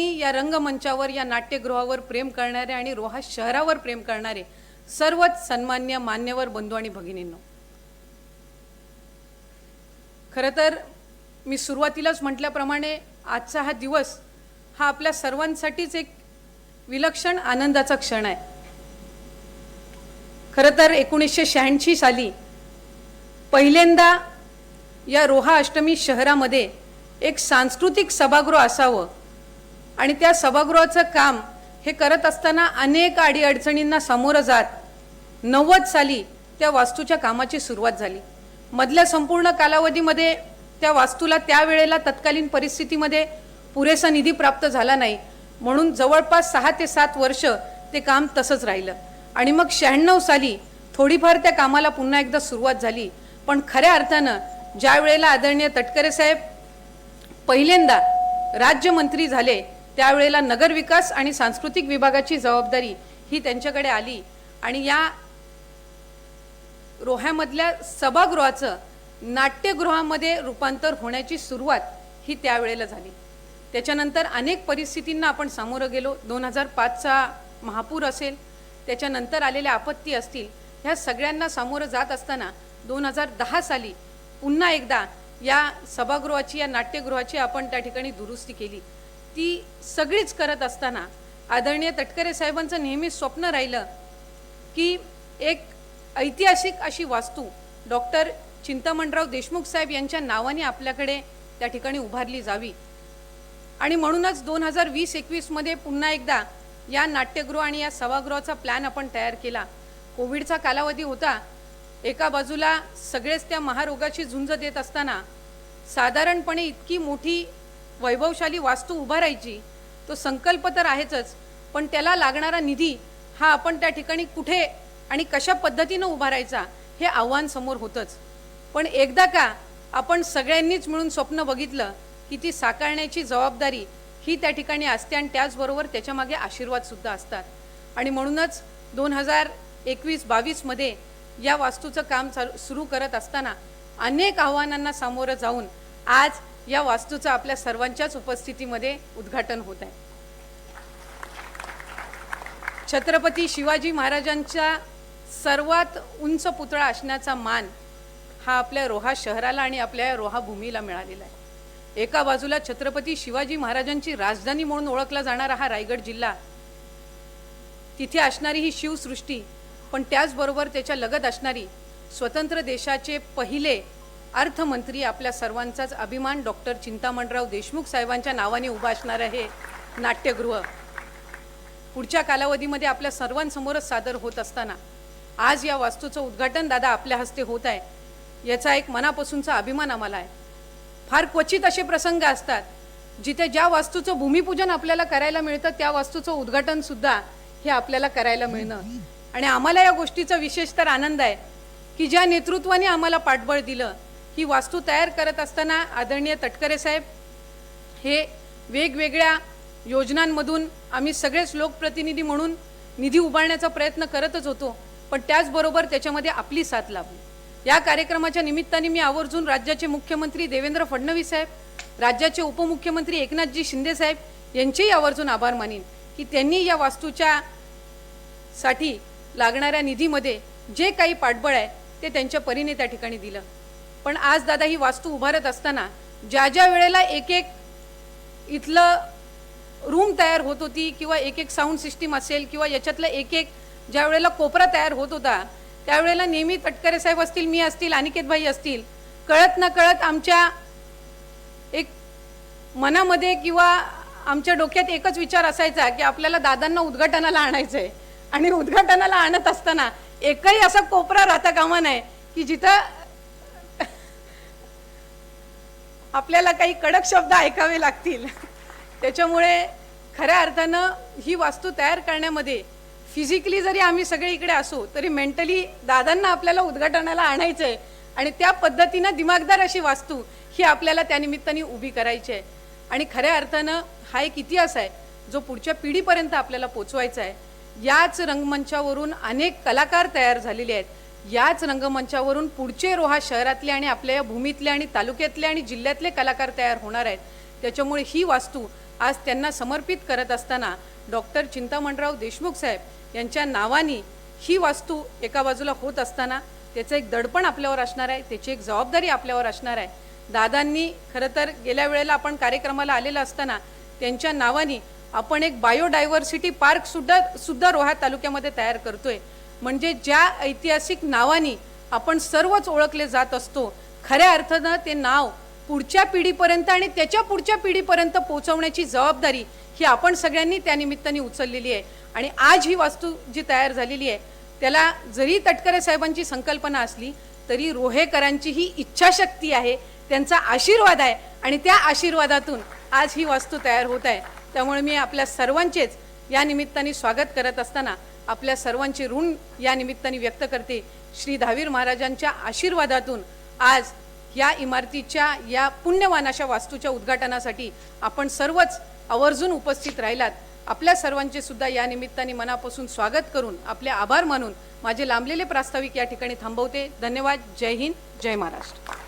मी या रंगमंचावर या नाट्यगृहावर प्रेम करणारे आणि रोहा शहरावर प्रेम करणारे सर्वच सन्मान्य मान्यवर बंधू आणि भगिनींनो. खरं तर मी सुरुवातीलाच म्हटल्याप्रमाणे आजचा हा दिवस हा आपल्या सर्वांसाठीच एक विलक्षण आनंदाचा क्षण आहे. खरं तर एकोणीसशे शहाऐंशी साली पहिल्यांदा या रोहा अष्टमी शहरामध्ये एक सांस्कृतिक सभागृह असावं आणि त्या सभागृहाचं काम हे करत असताना अनेक अडीअडचणींना सामोरं जात नव्वद साली त्या वास्तूच्या कामाची सुरुवात झाली. मधल्या संपूर्ण कालावधीमध्ये त्या वास्तूला त्यावेळेला तत्कालीन परिस्थितीमध्ये पुरेसा निधी प्राप्त झाला नाही. म्हणून जवळपास सहा ते सात वर्ष ते काम तसंच राहिलं. आणि मग शहाण्णव साली थोडीफार त्या कामाला पुन्हा एकदा सुरुवात झाली. पण खऱ्या अर्थानं ज्या वेळेला आदरणीय तटकरे साहेब पहिल्यांदा राज्यमंत्री झाले त्यावेळेला नगरविकास आणि सांस्कृतिक विभागाची जबाबदारी ही त्यांच्याकडे आली. आणि या रोह्यामधल्या सभागृहाचं नाट्यगृहामध्ये रूपांतर होण्याची सुरुवात ही त्यावेळेला झाली. त्याच्यानंतर अनेक परिस्थितींना आपण सामोरं गेलो. दोन हजार पाचचा महापूर असेल त्याच्यानंतर आलेल्या आपत्ती असतील ह्या सगळ्यांना सामोरं जात असताना दोन हजार दहा साली पुन्हा एकदा या सभागृहाची या नाट्यगृहाची आपण त्या ठिकाणी दुरुस्ती केली. ती सगळीच करत असताना आदरणीय तटकरे साहेबांचं नेहमी स्वप्न राहिलं की एक ऐतिहासिक अशी वास्तू डॉक्टर चिंतामणराव देशमुख साहेब यांच्या नावाने आपल्याकडे त्या ठिकाणी उभारली जावी. आणि म्हणूनच दोन हजार वीस एकवीसमध्ये पुन्हा एकदा या नाट्यगृह आणि या सभागृहाचा प्लॅन आपण तयार केला. कोविडचा कालावधी होता. एका बाजूला सगळेच त्या महारोगाची झुंज देत असताना साधारणपणे इतकी मोठी वैभवशाली वास्तू उभारायची तो संकल्प तर आहेच पण त्याला लागणारा निधी हा आपण त्या ठिकाणी कुठे आणि कशा पद्धतीनं उभारायचा हे आव्हान समोर होतंच. पण एकदा का आपण सगळ्यांनीच मिळून स्वप्न बघितलं की ती साकारण्याची जबाबदारी ही त्या ठिकाणी असते आणि त्याचबरोबर त्याच्यामागे आशीर्वादसुद्धा असतात. आणि म्हणूनच दोन हजार एकवीस बावीसमध्ये या वास्तूचं काम चालू सुरू करत असताना अनेक आव्हानांना सामोरं जाऊन आज या वास्तूचं आपल्या सर्वांच्याच उपस्थितीमध्ये उद्घाटन होत आहे. छत्रपती शिवाजी महाराजांच्या सर्वात उंच पुतळा असण्याचा मान हा आपल्या रोहा शहराला आणि आपल्या रोहाभूमीला रोहा भूमीला मिळालेला आहे. एका बाजूला छत्रपती शिवाजी महाराजांची राजधानी म्हणून ओळखला जाणारा हा रायगड जिल्हा तिथे असणारी ही शिवसृष्टी पण त्याचबरोबर त्याच्या लगत असणारी स्वतंत्र देशाचे पहिले अर्थमंत्री आपल्या सर्वांचाच अभिमान डॉक्टर चिंतामणराव देशमुख साहेबांच्या नावाने उभा असणारं हे नाट्यगृह. पुढच्या कालावधीमध्ये आपल्या सर्वांसमोरच सादर होत असताना आज या वास्तूचं उद्घाटन दादा आपल्या हस्ते होत आहे. याचा एक मनापासूनचा अभिमान आम्हाला आहे. फार क्वचित असे प्रसंग असतात जिथे ज्या वास्तूचं भूमिपूजन आपल्याला करायला मिळतं त्या वास्तूचं उद्घाटन सुद्धा हे आपल्याला करायला मिळणं. आणि आम्हाला या गोष्टीचा विशेष तर आनंद आहे की ज्या नेतृत्वाने आम्हाला पाठबळ दिलं ही वास्तू तयार करत असताना आदरणीय तटकरे साहेब हे वेगवेगळ्या योजनांमधून आम्ही सगळेच लोकप्रतिनिधी म्हणून निधी उभारण्याचा प्रयत्न करतच होतो पण त्याचबरोबर त्याच्यामध्ये आपली साथ लाभली. या कार्यक्रमाच्या निमित्ताने मी आवर्जून राज्याचे मुख्यमंत्री देवेंद्र फडणवीस साहेब राज्याचे उपमुख्यमंत्री एकनाथजी शिंदे साहेब यांचेही आवर्जून आभार मानीन की त्यांनी या वास्तूच्या साठी लागणाऱ्या निधीमध्ये जे काही पाठबळ आहे ते त्यांच्या परीने त्या ठिकाणी दिलं. पण आज दादा ही वास्तू उभारत असताना ज्या ज्या वेळेला एक एक इथलं रूम तयार होत होती किंवा एक एक साऊंड सिस्टीम असेल किंवा याच्यातलं एक एक ज्या वेळेला कोपरा तयार होत होता त्यावेळेला नेहमी तटकरे साहेब असतील मी असतील अनिकेत भाई असतील कळत न कळत आमच्या एक मनामध्ये किंवा आमच्या डोक्यात एकच विचार असायचा की आपल्याला दादांना उद्घाटनाला आणायचं आहे आणि उद्घाटनाला आणत असताना एकही असा कोपरा राहता कामा नये की जिथं आपल्याला काही कडक शब्द ऐकावे लागतील. त्याच्यामुळे खऱ्या अर्थानं ही वास्तू तयार करण्यामध्ये फिजिकली जरी आम्ही सगळे इकडे असू तरी मेंटली दादांना आपल्याला उद्घाटनाला आणायचं आहे आणि त्या पद्धतीनं दिमागदार अशी वास्तू ही आपल्याला त्यानिमित्ताने उभी करायची आहे. आणि खऱ्या अर्थानं हा एक इतिहास आहे जो पुढच्या पिढीपर्यंत आपल्याला पोचवायचा आहे. याच रंगमंचावरून अनेक कलाकार तयार झालेले आहेत. याच रंगमंचावरून पुढचे रोहा शहरातले आणि आपल्या या भूमीतले आणि तालुक्यातले आणि जिल्ह्यातले कलाकार तयार होणार आहेत. त्याच्यामुळे ही वास्तू आज त्यांना समर्पित करत असताना डॉक्टर चिंतामणराव देशमुख साहेब यांच्या नावाने ही वास्तू एका बाजूला होत असताना त्याचं एक दडपण आपल्यावर असणार आहे त्याची एक जबाबदारी आपल्यावर असणार आहे. दादांनी खरं तर गेल्या वेळेला आपण कार्यक्रमाला आलेलं असताना त्यांच्या नावाने आपण एक बायोडायव्हर्सिटी पार्कसुद्धा सुद्धा सुद्धा रोहा तालुक्यामध्ये तयार करतोय. म्हणजे ज्या ऐतिहासिक नावानी आपण सर्वच ओळखले जात असतो खऱ्या अर्थानं ते नाव पुढच्या पिढीपर्यंत आणि त्याच्या पुढच्या पिढीपर्यंत पोहोचवण्याची जबाबदारी ही आपण सगळ्यांनी त्या निमित्ताने उचललेली आहे. आणि आज ही वास्तू जी तयार झालेली आहे त्याला जरी तटकरे साहेबांची संकल्पना असली तरी रोहेकरांची ही इच्छाशक्ती आहे त्यांचा आशीर्वाद आहे आणि त्या आशीर्वादातून आज ही वास्तू तयार होत आहे. त्यामुळे मी आपल्या सर्वांचेच या निमित्ताने स्वागत करत असताना आपल्या सर्वांचे ऋण या निमित्ताने व्यक्त करते. श्री दहावीर महाराजांच्या आशीर्वादातून आज या इमारतीच्या या पुण्यवान अशा वास्तूच्या उद्घाटनासाठी आपण सर्वच आवर्जून उपस्थित राहिलात. आपल्या सर्वांचे सुद्धा या निमित्ताने मनापासून स्वागत करून आपले आभार मानून माझे लांबलेले प्रास्ताविक या ठिकाणी थांबवते. धन्यवाद. जय हिंद. जय महाराष्ट्र.